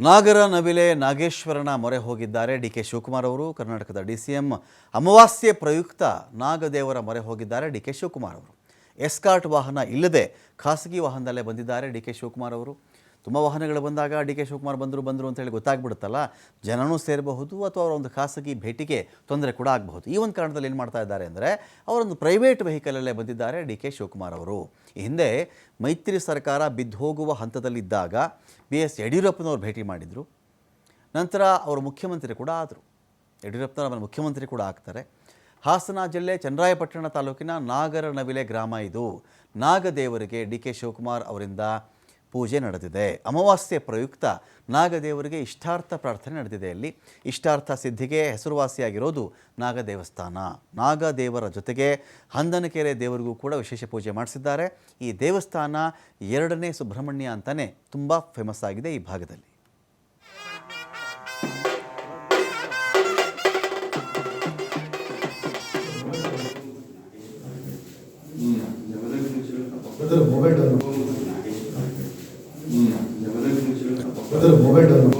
ನಾಗರ ನವಿಲೆ ನಾಗೇಶ್ವರನ ಮೊರೆ ಹೋಗಿದ್ದಾರೆ. D K Shivakumar ಅವರು, ಕರ್ನಾಟಕದ ಡಿ ಸಿ ಎಂ ಅಮಾವಾಸ್ಯೆ ಪ್ರಯುಕ್ತ ನಾಗದೇವರ ಮೊರೆ ಹೋಗಿದ್ದಾರೆ ಡಿ ಕೆ ಶಿವಕುಮಾರ್ ಅವರು. ಎಸ್ಕಾರ್ಟ್ ವಾಹನ ಇಲ್ಲದೆ ಖಾಸಗಿ ವಾಹನದಲ್ಲೇ ಬಂದಿದ್ದಾರೆ ಡಿ ಕೆ ಶಿವಕುಮಾರ್ ಅವರು. ತುಂಬ ವಾಹನಗಳು ಬಂದಾಗ ಡಿ ಕೆ ಶಿವಕುಮಾರ್ ಬಂದರು ಬಂದರು ಅಂತೇಳಿ ಗೊತ್ತಾಗ್ಬಿಡುತ್ತಲ್ಲ. ಜನನೂ ಸೇರಬಹುದು ಅಥವಾ ಅವರ ಒಂದು ಖಾಸಗಿ ಭೇಟಿಗೆ ತೊಂದರೆ ಕೂಡ ಆಗಬಹುದು. ಈ ಒಂದು ಕಾರಣದಲ್ಲಿ ಏನು ಮಾಡ್ತಾ ಇದ್ದಾರೆ ಅಂದರೆ ಅವರೊಂದು ಪ್ರೈವೇಟ್ ವೆಹಿಕಲಲ್ಲೇ ಬಂದಿದ್ದಾರೆ ಡಿ ಕೆ ಶಿವಕುಮಾರ್ ಅವರು. ಹಿಂದೆ ಮೈತ್ರಿ ಸರ್ಕಾರ ಬಿದ್ದು ಹೋಗುವ ಹಂತದಲ್ಲಿದ್ದಾಗ ಬಿ ಎಸ್ ಯಡಿಯೂರಪ್ಪನವರು ಭೇಟಿ ಮಾಡಿದರು. ನಂತರ ಅವರು ಮುಖ್ಯಮಂತ್ರಿ ಕೂಡ ಆದರು. ಯಡಿಯೂರಪ್ಪನವರು ಮುಖ್ಯಮಂತ್ರಿ ಕೂಡ ಆಗ್ತಾರೆ. ಹಾಸನ ಜಿಲ್ಲೆ ಚನ್ನರಾಯಪಟ್ಟಣ ತಾಲೂಕಿನ ನಾಗರನವಿಲೆ ಗ್ರಾಮ ಇದು. ನಾಗದೇವರಿಗೆ ಡಿ ಕೆ ಶಿವಕುಮಾರ್ ಅವರಿಂದ ಪೂಜೆ ನಡೆದಿದೆ. ಅಮಾವಾಸ್ಯೆ ಪ್ರಯುಕ್ತ ನಾಗದೇವರಿಗೆ ಇಷ್ಟಾರ್ಥ ಪ್ರಾರ್ಥನೆ ನಡೆದಿದೆ. ಇಲ್ಲಿ ಇಷ್ಟಾರ್ಥ ಸಿದ್ಧಿಗೆ ಹೆಸರುವಾಸಿಯಾಗಿರೋದು ನಾಗದೇವಸ್ಥಾನ. ನಾಗದೇವರ ಜೊತೆಗೆ ಹಂದನಕೆರೆ ದೇವರಿಗೂ ಕೂಡ ವಿಶೇಷ ಪೂಜೆ ಮಾಡಿಸಿದ್ದಾರೆ. ಈ ದೇವಸ್ಥಾನ ಎರಡನೇ ಸುಬ್ರಹ್ಮಣ್ಯ ಅಂತಲೇ ತುಂಬ ಫೇಮಸ್ ಆಗಿದೆ ಈ ಭಾಗದಲ್ಲಿ. Mobile mobile down